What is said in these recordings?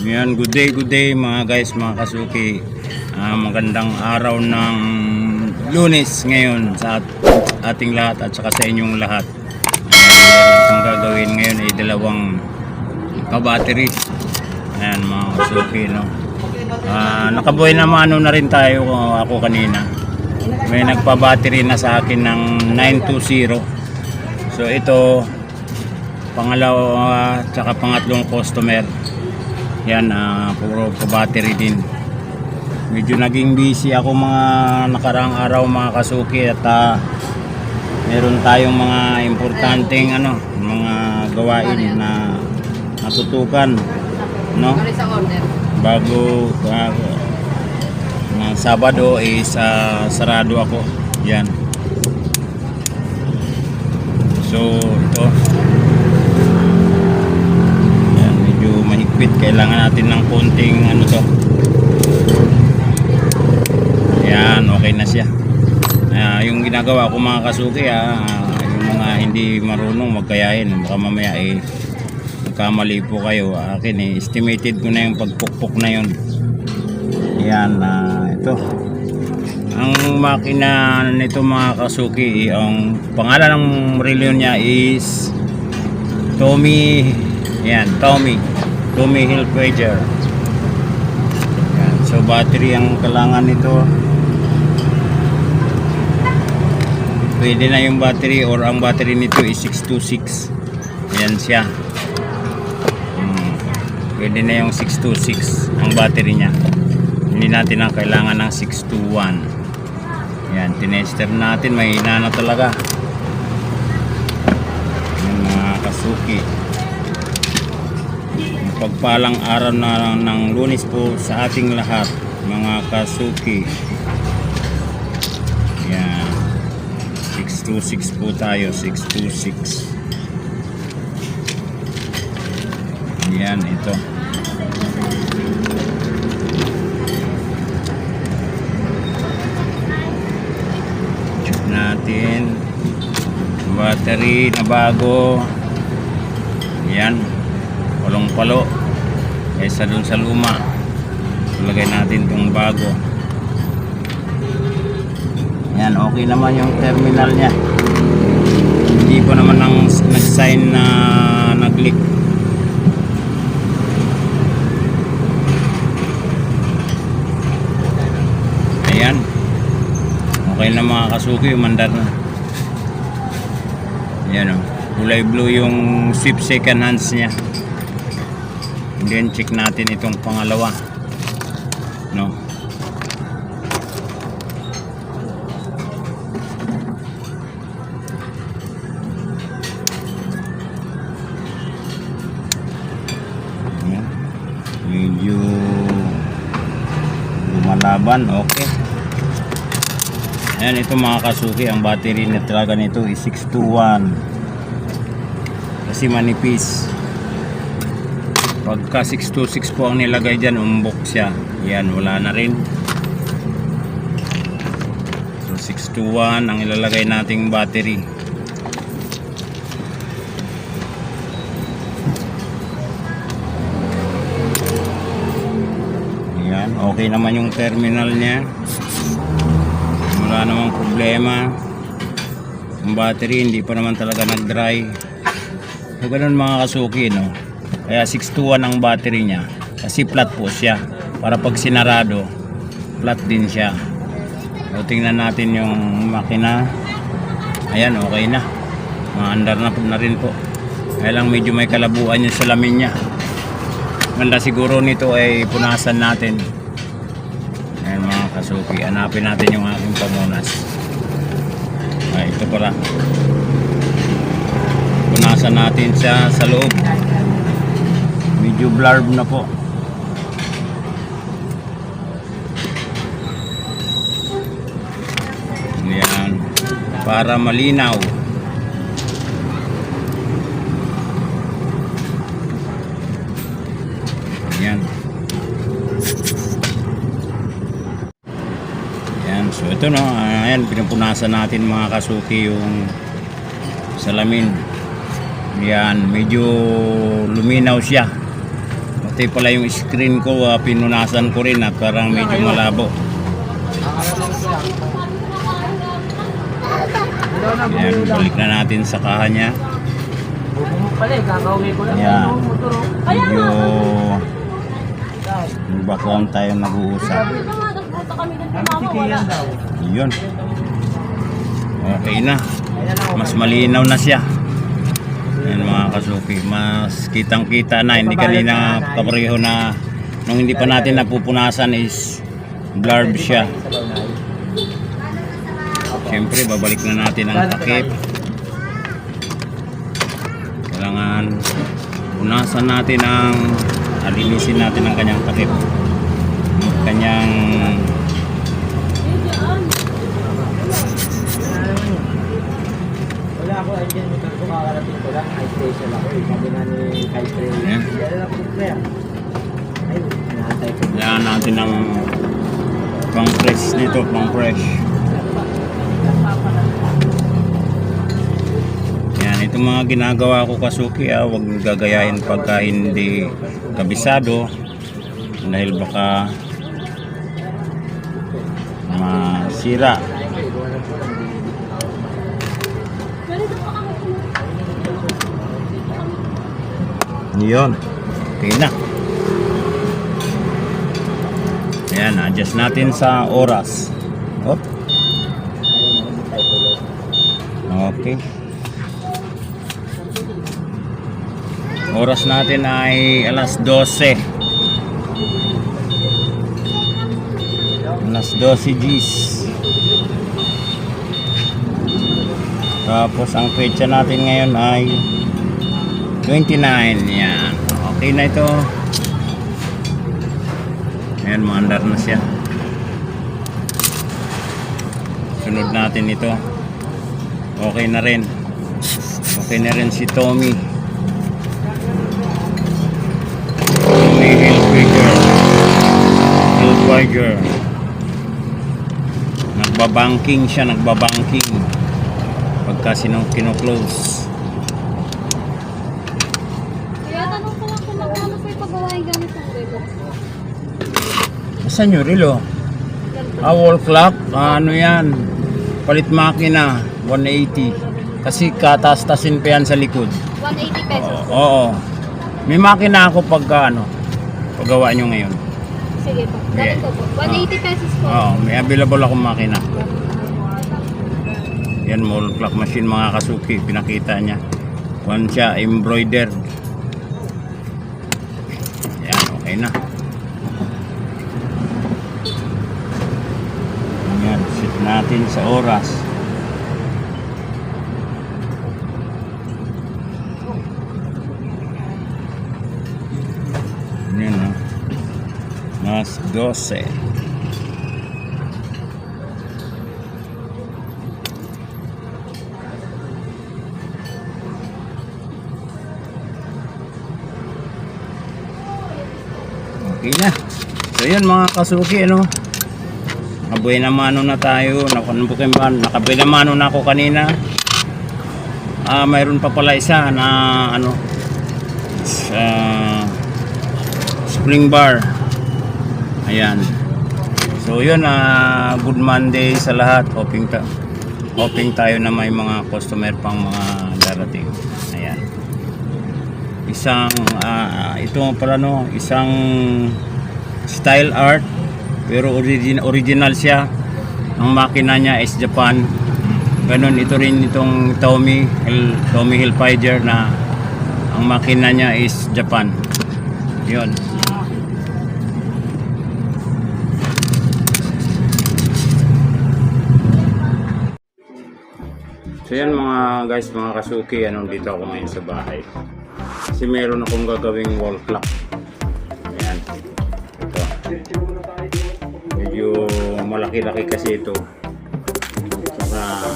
Yan, good day, good day mga guys, mga kasuki. Ah, magandang araw ng lunes ngayon sa at- ating lahat at saka sa inyong lahat. Uh, itong gagawin ngayon ay dalawang ka-battery. Ayan mga kasuki, no. Ah, nakabuhay na ano na rin tayo ako kanina. May nagpa-battery na sa akin ng 920. So ito, pangalawa tsaka pangatlong customer yan ah, puro pa battery din. Medyo naging busy ako mga nakaraang araw mga kasuki at ah, meron tayong mga importanteng ano mga gawain na natutukan no? Sa bago uh, ng Sabado is ah, sarado ako. Yan. So ito yan medyo mahigpit kailangan natin ng konting ano to. Yan okay na siya. Ah, yung ginagawa ko mga kasuki ah, yung mga hindi marunong magkayahin baka mamaya eh magkamali po kayo. Akin eh estimated ko na yung pagpukpok na yun. Yan ah, ito. Ang makina nito mga kasuki ang pangalan ng relyo niya is Tommy. Yan Tommy Tommy Hilfiger yan. So battery ang kailangan nito. Pwede na yung battery or ang battery nito is 626 yan siya. Hmm. pwede na yung 626 ang battery niya. Hindi natin ang kailangan ng 621 yan tinester natin. May na talaga. Yung mga kasuki pagpalang araw na ng lunes po sa ating lahat mga kasuki. Yan 626 po tayo 626 yan ito. Check natin. Battery na bago. Yan walong palo kaysa dun sa luma. Lagay natin tong bago. Yan okay naman yung terminal nya hindi pa naman nang nag-sign na nag-leak. Ayan. Okay na mga kasuki umandar na. Ayan o. Kulay blue yung sweep second hands niya. And then check natin itong pangalawa. No. Medyo lumalaban. Okay. Ayan, ito mga kasuki, ang battery na talaga nito is 621. Kasi manipis. Pagka 626 po ang nilagay dyan, umbok siya. Yan, wala na rin. So 621 ang ilalagay nating battery. Yan, okay naman yung terminal niya wala namang problema ang battery hindi pa naman talaga nag dry so ganun mga kasuki no kaya 621 ang battery niya. Kasi flat po siya. Para pag sinarado flat din siya. So tingnan natin yung makina. Ayan okay na. Maandar na po na rin po. Kaya lang medyo may kalabuan yung salamin niya. Ganda siguro nito ay punasan natin. Ayan mga kasuki, hanapin natin yung aking pamunas. Ay, ito pala. Punasan natin siya sa loob. Medyo blurb na po. Ayan. Para malinaw. Ayan. Ayan, so ito no, ayan, pinupunasan natin mga kasuki yung salamin. Ayan, medyo luminaw siya. Pati pala yung screen ko, ah, pinunasan ko rin at parang medyo malabo. Ayan, balik na natin sa kaha niya. Ayan. Medyo yung background tayo nag-uusap. Yun. Okay na. Mas malinaw na siya. Ayan mga kasuki. Mas kitang kita na. Hindi kanina kapareho na nung hindi pa natin napupunasan is blurb siya. Siyempre, babalik na natin ang takip. Kailangan punasan natin ang alinisin natin ang kanyang takip. Ang kanyang ako, andyan yung kanto kakarating ko lang. High station ako eh. Sabi nga ni Kai Trey. Yeah. Yan lang po kaya. Ay, naantay ko. kailangan natin ng pang fresh nito, pang fresh. Yan, itong mga ginagawa ko kasuki, ah, huwag gagayahin pagka hindi kabisado dahil baka masira. Yun. Okay na. Ayan, adjust natin sa oras. Op. Okay. Oras natin ay alas 12. Alas 12 Gs. Tapos ang petsa natin ngayon ay 29. Yan. Okay na ito. Ayan, maandar na siya. Sunod natin ito. Okay na rin. Okay na rin si Tommy. Tommy Hilfiger. Hilfiger. Nagbabanking siya, nagbabanking. Pagka sinong kino-close. Kaya tanong ko lang kung magkano po yung paggawain gamit ng relo. Saan yung relo? Ah, wall clock? Ah, ano yan? Palit makina, 180. Kasi katas-tasin pa yan sa likod. 180 pesos. Oo. oo. May makina ako pagka ano, paggawa nyo ngayon. Sige po. Ganito po. 180 pesos po. Oo, may available akong makina. Yan, wall clock machine mga kasuki, pinakita niya. One siya, embroidered. Yan, okay na. Yan, set natin sa oras. Yan, no? Mas 12. Okay na. So yun mga kasuki ano. Nakabuhay na mano na tayo. Nakabuhay na mano na ako kanina. Ah, mayroon pa pala isa na ano sa spring bar. Ayan. So yun ah good Monday sa lahat. Hoping ta hoping tayo na may mga customer pang mga darating. Ayan isang ah, ito pala no isang style art pero origin, original siya ang makina niya is Japan ganun ito rin itong Tommy Hill, Tommy Hilfiger na ang makina niya is Japan yun So yan mga guys, mga kasuki, anong dito ako ngayon sa bahay. Kasi meron akong gagawing wall clock. Malaki-laki kasi ito. Saka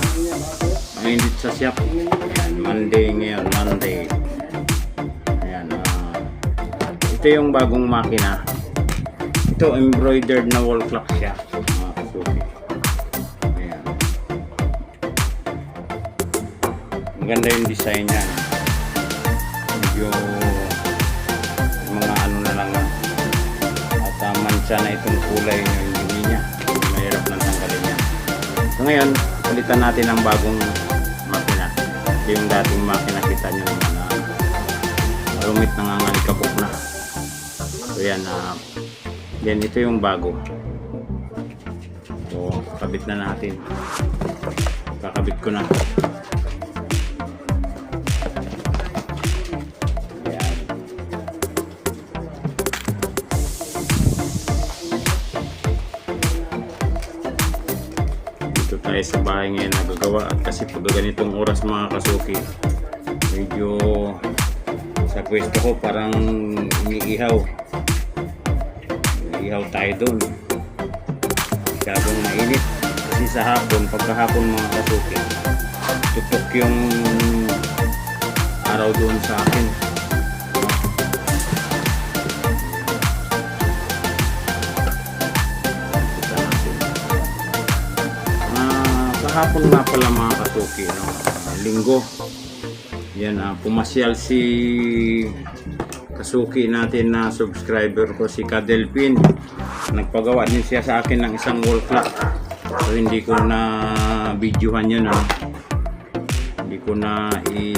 hindi sa shop. Ayan, Monday ngayon, Monday. Ayan. ah, ito yung bagong makina. Ito embroidered na wall clock siya. Mga kasuki. Ayan. Maganda yung design niya. Medyo mga ano na lang sana itong kulay yung dumi niya. Ngayon, palitan natin ang bagong makina. Yung dating makina kita nyo naman na marumit nangangalikabok na. So yan, ah, yan ito yung bago. So, kabit na natin. Kakabit ko na. Tayo sa bahay ngayon nagagawa. Kasi pag ganitong oras mga kasuki medyo sa pwesto ko parang umiihaw. Umiihaw tayo doon. Masyadong mainit. Kasi sa hapon pagkahapon mga kasuki tutok yung araw doon sa akin kahapon nga pala mga kasuki no? Ah, linggo yan ah, pumasyal si kasuki natin na subscriber ko si Kadelpin nagpagawa din siya sa akin ng isang wall clock so hindi ko na videohan yun ah. hindi ko na i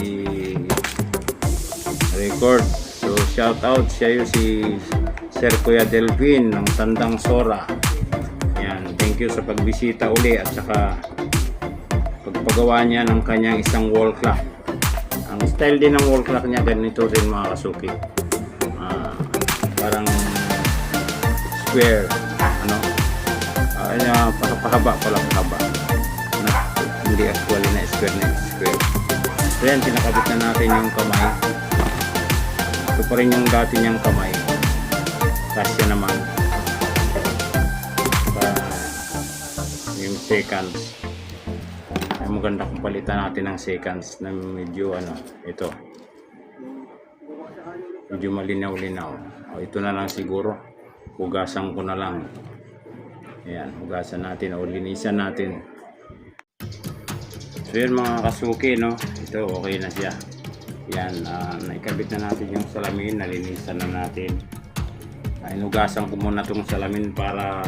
record so shout out siya yun si Sir Kuya Delpin ng Tandang Sora yan thank you sa pagbisita uli at saka pagpagawa niya ng kanyang isang wall clock. Ang style din ng wall clock niya ganito rin mga kasuki. Ah, parang square ano? Uh, uh, pahaba pala pahaba na, hindi actually na square na square. So yan pinakabit na natin yung kamay. Ito pa rin yung dati niyang kamay. Kasya naman. Sa yung seconds ay maganda kung palitan natin ng seconds na medyo ano ito. Medyo malinaw-linaw. O, ito na lang siguro. Hugasan ko na lang. Ayan hugasan natin o linisan natin. So yun mga kasuki no? Ito okay na siya. Yan ah, naikabit na natin yung salamin. Nalinisan na natin. Ay inugasan ko muna itong salamin para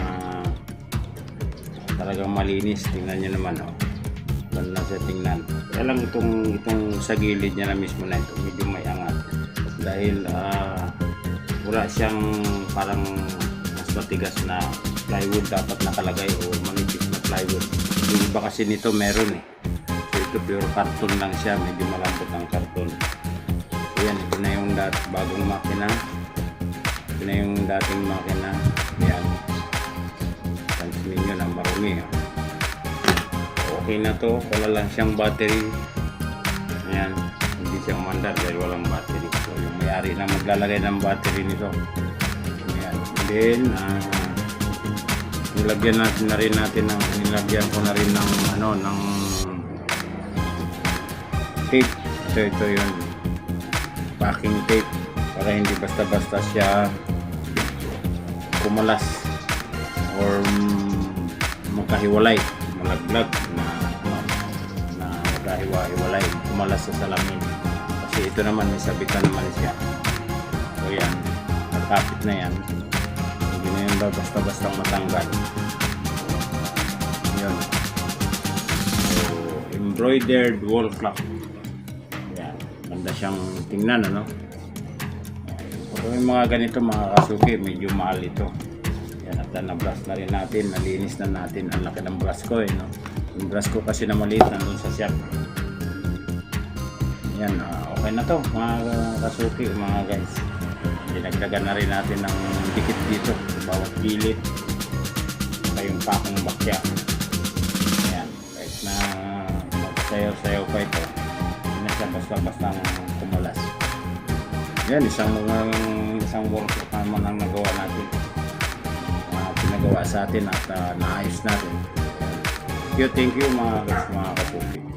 talagang malinis. Tingnan nyo naman oh ganda siya tingnan. Kaya lang itong, itong sa gilid niya na mismo na ito medyo may angat dahil ah, wala siyang parang mas matigas na plywood dapat nakalagay o manipis na plywood. Yung iba kasi nito meron eh. So ito pure carton lang siya medyo malambot ang karton. So yan ito na yung dat bagong makina. Ito na yung dating makina. Yan pansin ninyo na marumi oh okay na to. Wala lang siyang battery. Ayan. Hindi siya umandar dahil walang battery. So yung may-ari na maglalagay ng battery nito. Ayan. Then ah, nilagyan natin na rin natin ng nilagyan ko na rin ng ano ng tape. Ito ito yun. Packing tape. Para hindi basta-basta siya kumalas or mm, magkahiwalay malaglag magkahiwa-hiwalay kumalas sa salamin. Kasi ito naman may sabitan naman siya. So yan. Nakapit na yan. Hindi na yan ba basta-basta matanggal. Yun. So embroidered wall clock. Yan. Ganda siyang tingnan ano? Kung may mga ganito mga kasuki, medyo mahal ito. Yan, at na-brush na rin natin, nalinis na natin. Ang laki ng brush ko eh, no? Yung brush ko kasi na maliit, nandun sa shop. Yan, ah, okay na to mga kasuki, mga guys. Dinagdagan na rin natin ng dikit dito bawat gilid. Saka yung pakong bakya. Yan, kahit na magsayaw-sayaw pa ito, hindi na siya basta-basta kumulas. Yan, isang mga isang workshop naman ang nagawa natin. Uh, pinagawa sa atin at uh, naayos natin. Thank you, thank you mga, mga kasuki.